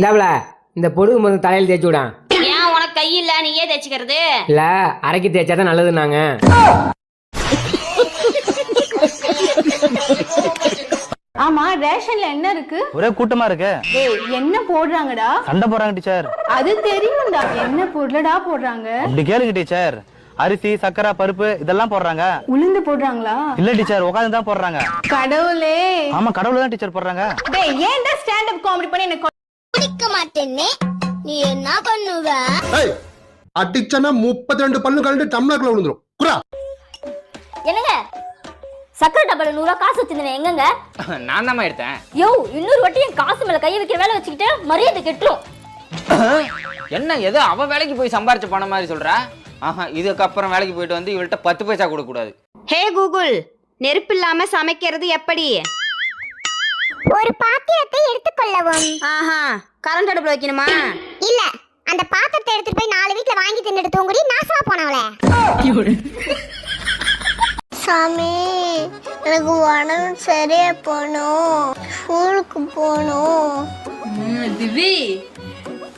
இந்தாப்புல இந்த பொடுகு மருந்து தலையில் தேய்ச்சி விடான் ஏன் உனக்கு கை இல்ல? நீயே தைச்சுக்கிறது இல்ல அரைக்கி தேய்ச்சா தான் நல்லதுன்னாங்க. ஆமா ரேஷன்ல என்ன இருக்கு? ஒரே கூட்டமா இருக்கு. டேய் என்ன போடுறாங்கடா? சண்டை போறாங்க டீச்சர் அது தெரியும்டா. என்ன பொருளடா போடுறாங்க? அப்படி கேளுங்க டீச்சர் அரிசி சக்கரை பருப்பு இதெல்லாம் போடுறாங்க. உளுந்து போடுறாங்களா? இல்ல டீச்சர் உட்காந்து தான் போடுறாங்க. கடவுளே. ஆமா கடவுள் தான் டீச்சர் போடுறாங்க. டேய் ஏன்டா ஸ்டாண்ட் அப் காமெடி பண்ணி என்ன மாட்டேன்னு. நீ என்ன பண்ணுவ? அடிச்சனா முப்பத்தி ரெண்டு பல்லு கழண்டு டம்ளர்ல விழுந்துரும். குரா. என்னங்க? சக்கரை டப்பால நூறுவா காசு வச்சிருந்தேன் எங்கங்க? நான் தான் எடுத்தேன். யோ இன்னொரு வாட்டி என் காசு மேல கையை வைக்கிற வேலை வச்சுக்கிட்டு மரியாதை கெட்டுரும். என்ன ஏதோ அவ வேலைக்கு போய் சம்பாரிச்ச பணம் மாதிரி சொல்றா? ஆஹா இதுக்கப்புறம் வேலைக்கு போயிட்டு வந்து இவள்கிட்ட பத்து பைசா கொடுக்க கூடாது ஹே கூகுள் நெருப்பு இல்லாம சமைக்கிறது எப்படி? ஒரு பாத்திரத்தை எடுத்துக்கொள்ளவும் ஆஹா கரண்ட் அடுப்புல வைக்கணுமா? இல்ல அந்த பாத்திரத்தை எடுத்துட்டு போய் நாலு வீட்ல வாங்கி தின்னுட்டு தூங்குடி நாசமா போனவளே. சாமி எனக்கு உடம்பு சரியா போகணும். ஸ்கூலுக்கு போகணும். திவி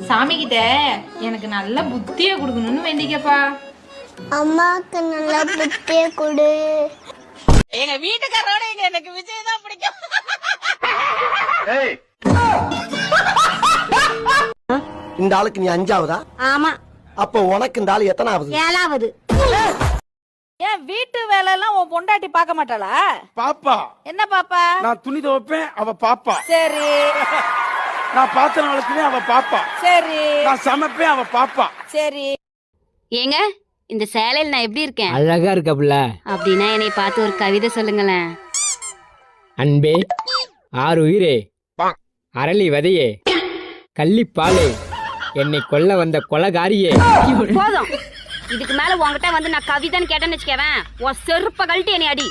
சாமி கிட்ட எனக்கு நல்ல புத்திய கொடுக்கணும்னு வேண்டிக்கப்பா. அம்மாவுக்கு நல்ல புத்திய கொடு. எங்க வீட்டுக்காரோட எனக்கு விஜய் தான் பிடிக்கும். இந்த ஆளுக்கு நீ அஞ்சாவதா? ஆமா. அப்போ உனக்கு இந்த ஆளு எத்தனாவது? ஏழாவது. ஏன் வீட்டு வேலை எல்லாம் உன் பொண்டாட்டி பார்க்க மாட்டாளா? பாப்பா. என்ன பாப்பா? நான் துணி துவைப்பேன் அவ பாப்பா. சரி. நான் பாத்திரம் வளர்க்குவேன் அவ பாப்பா. சரி. நான் சமைப்பேன் அவ பாப்பா. சரி. ஏங்க இந்த சேலையில் நான் எப்படி இருக்கேன்? அழகா இருக்காப்புல அப்படின்னா என்னை பார்த்து ஒரு கவிதை சொல்லுங்களேன். அன்பே. ஆறு உயிரே. அரளி வதையே. கள்ளிப்பாலே. என்னை கொல்ல வந்த கொலகாரியே. போதும். இதுக்கு மேல உன்கிட்ட வந்து நான் கவிதைன்னு கேட்டேன்னு வச்சுக்கவேன். உன் செருப்ப கழட்டி என்னை அடி.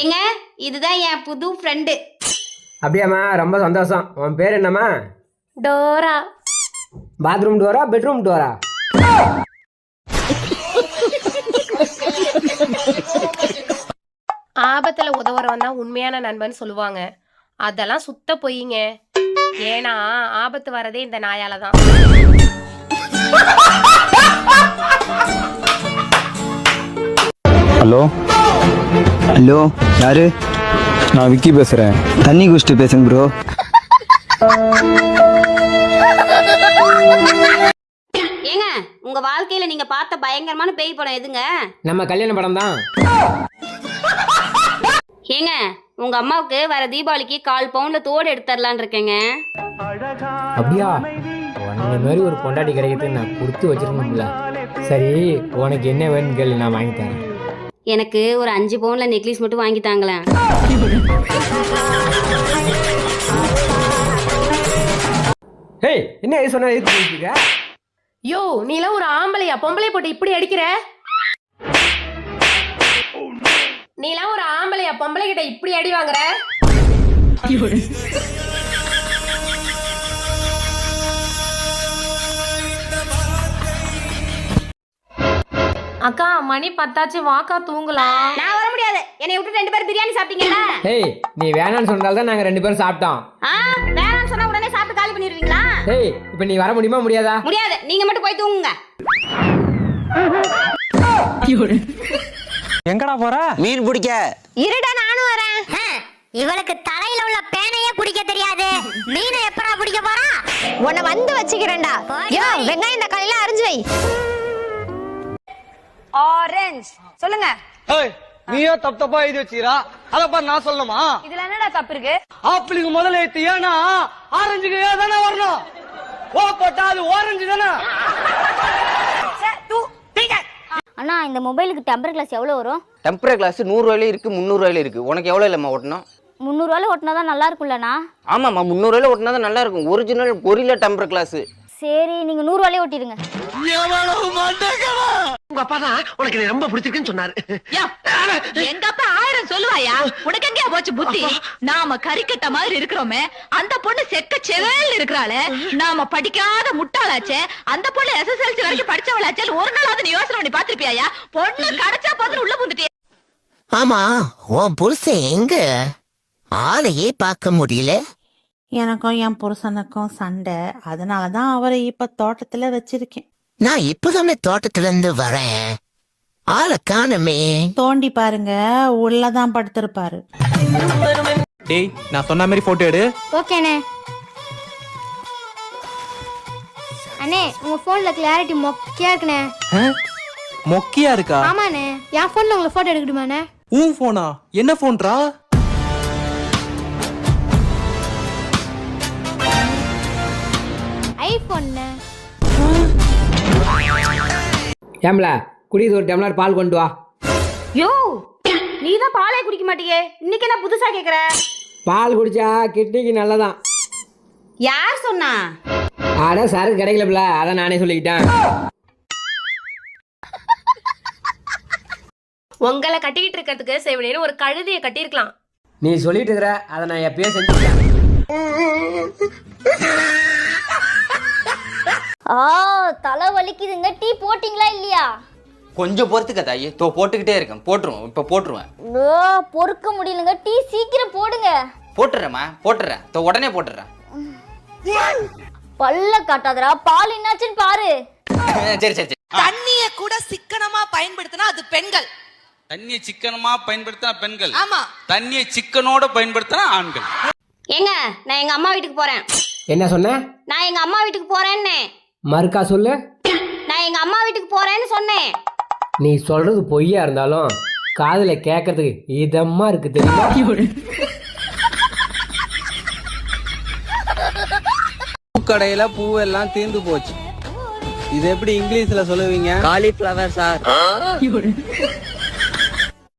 ஏங்க இதுதான் என் புது ஃப்ரெண்டு அப்படியாம்மா ரொம்ப சந்தோஷம். உன் பேர் என்னம்மா? Dora. Bathroom Dora bedroom Dora ஆபத்துல உதவுறவன் தான் உண்மையான நண்பன் சொல்லுவாங்க. அதெல்லாம் சுத்த பொய்யுங்க ஏன்னா ஆபத்து வரதே இந்த நாயால தான். ஹலோ? ஹலோ யாரு? நான் விக்கி பேசுறேன். தண்ணி குடிச்சிட்டு பேசுங்க ப்ரோ உங்க வாழ்க்கையில நீங்க பார்த்த பயங்கரமான பேய் படம் எதுங்க? நம்ம கல்யாண படம் தான் ஏங்க உங்க அம்மாவுக்கு வர தீபாவளிக்கு கால் பவுண்ட்ல தோடு எடுத்து தரலான்னு இருக்கேங்க. அப்படியா? உன்ன மாதிரி ஒரு பொண்டாட்டி கிடைக்கிறது நான் கொடுத்து வச்சிருக்கணும்ல. சரி உனக்கு என்ன வேணும்னு கேளு நான் வாங்கி தரேன். எனக்கு ஒரு அஞ்சு பவுன்ல நெக்லஸ் மட்டும் வாங்கி தாங்களேன். ஹேய் என்ன சொன்னா? யோ நீலாம் ஒரு ஆம்பளையா? பொம்பளை போட்டு இப்படி அடிக்கிற? நீலாம் ஒரு ஆம்பளையா? பொம்பளை கிட்ட இப்படி அடி வாங்குற? அக்கா மணி பத்தாச்சு. வாக்கா தூங்கலாம். நான் வர முடியாது. என்னை விட்டு ரெண்டு பேரும் பிரியாணி சாப்பிட்டீங்கல்ல? ஹேய் நீ வேணாம்னு சொன்னால்தான் தான் நாங்கள் ரெண்டு பேரும் சாப்பிட்டோம். ஆ வேணாம்னு சொன்னா உடனே சாப்பிட்டு காலி பண்ணிடுவீங்களா? ஹேய் இப்போ நீ வர முடியுமா முடியாதா? முடியாது. நீங்க மட்டும் போய் தூங்குங்க. எங்கடா போற? மீன் பிடிக்க. இருடா நானும் வரேன். இவளுக்கு தலையில உள்ள பேனையே பிடிக்க தெரியாது. மீனை எப்படா பிடிக்க போறா? உன்னை வந்து வச்சுக்கிறேன்டா. யோ வெங்காயம் இந்த காலையில அரிஞ்சு வை. ஆரஞ்சு சொல்லுங்க. நீயோ தப்பு தப்பா எழுதி வச்சுக்கிறா? அத பாரு நான் சொல்லணுமா? இதுல என்னடா தப்பு இருக்கு? ஆப்பிளுக்கு முதல்ல ஏத்து ஏன்னா ஆரஞ்சுக்கு ஏ தானே வரணும். ஓ போட்டா அது ஓரஞ்சு தானே. அண்ணா இந்த மொபைலுக்கு டெம்பர் கிளாஸ் எவ்வளோ வரும்? டெம்பரர் கிளாஸ் நூறுரூவாயில இருக்கு முந்நூறுவாயில இருக்கு. உனக்கு எவ்வளோ இல்லைம்மா ஓட்டணும் முந்நூறுவால ஓட்டினா தான் நல்லா இருக்கும்லண்ணா. ஆமாம்மா முந்நூறுவாயில ஓட்டினா தான் நல்லா இருக்கும். ஒரிஜினல் பொரியில டெம்பர் கிளாஸ் சரி நீங்கள் நூறுவாலே ஓட்டிடுங்க. உங்க அப்பா தான் உனக்கு ரொம்ப பிடிச்சிருக்குன்னு சொன்னாரு. எங்க அப்பா ஆயிரம் சொல்லுவாயா? உனக்கு எங்கேயா போச்சு புத்தி? நாம கறிக்கட்ட மாதிரி இருக்கிறோமே அந்த பொண்ணு செக்க செவேல் இருக்கிறாளே. நாம படிக்காத முட்டாளாச்சே அந்த பொண்ணு எஸ்எஸ்எல்சி வரைக்கும் படிச்சவளாச்சே ஒரு நாளாவது நீ யோசனை பண்ணி பாத்திருப்பியா பொண்ணு கிடைச்சா போதுன்னு உள்ள புந்துட்டியா. ஆமா உன் புருஷன் எங்க? ஆளையே பார்க்க முடியல. எனக்கும் என் புருஷனுக்கும் சண்டை. அதனாலதான் அவரை இப்ப தோட்டத்துல வச்சிருக்கேன். நான் இப்பதானே தோட்டத்துல இருந்து வரேன். ஆளை காணுமே. தோண்டி பாருங்க உள்ளதான் படுத்திருப்பாரு. டேய் நான் சொன்ன மாதிரி போட்டோ எடு. ஓகேண்ணே. அண்ணே உங்க போன்ல கிளாரிட்டி மொக்கையா இருக்குண்ணே. மொக்கையா இருக்கா? ஆமாண்ணே. என் போன்ல உங்களை போட்டோ எடுக்கட்டுமாண்ணே? உன் போனா என்ன போன்றா ஏம்ல? குடிது ஒரு டம்ளர் பால் கொண்டு வா. யோ! நீ தான் பாலே குடிக்க மாட்டியே. இன்னைக்கு என்ன புதுசா கேக்குற? பால் குடிச்சா கிட்னிக்கு நல்லதான். யார் சொன்னா? ஆட சரக்கு கிடைக்கலப்ல. அதான் நானே சொல்லிக்கிட்டேன். உங்களை கட்டிக்கிட்டு இருக்கிறதுக்கு செவிலியர் ஒரு கழுதையை கட்டியிருக்கலாம். நீ சொல்லிட்டு இருக்கிற அதை நான் எப்பயோ செஞ்சுட்டேன் ஆ தலை வலிக்குதுங்க டீ போட்டிங்களா இல்லையா? கொஞ்சம் பொறுத்துக்க தாயி. தோ போட்டுக்கிட்டே இருக்கேன். போட்டுருவோம். இப்போ போட்டுருவேன். ஓ பொறுக்க முடியலங்க. டீ சீக்கிரம் போடுங்க. போட்டுறேம்மா. போட்டுறேன். தோ உடனே போட்டுறேன். பல்ல காட்டாதடா. பால் என்னாச்சுன்னு பாரு. சரி சரி சரி. தண்ணிய கூட சிக்கனமா பயன்படுத்தினா அது பெண்கள். தண்ணியை சிக்கனமா பயன்படுத்தினா பெண்கள். ஆமா. தண்ணியை சிக்கனோட பயன்படுத்தினா ஆண்கள். ஏங்க நான் எங்க அம்மா வீட்டுக்கு போறேன். என்ன சொன்ன? நான் எங்க அம்மா வீட்டுக்கு போறேன்னு மறுக்கா சொல்லு. நான் எங்க அம்மா வீட்டுக்கு போறேன்னு சொன்னேன். நீ சொல்றது பொய்யா இருந்தாலும் காதுல கேட்கறதுக்கு இதமா இருக்கு தெரியுமா? பூக்கடையில பூவெல்லாம் தீர்ந்து போச்சு. இது எப்படி இங்கிலீஷ்ல சொல்லுவீங்க? Cauliflower sir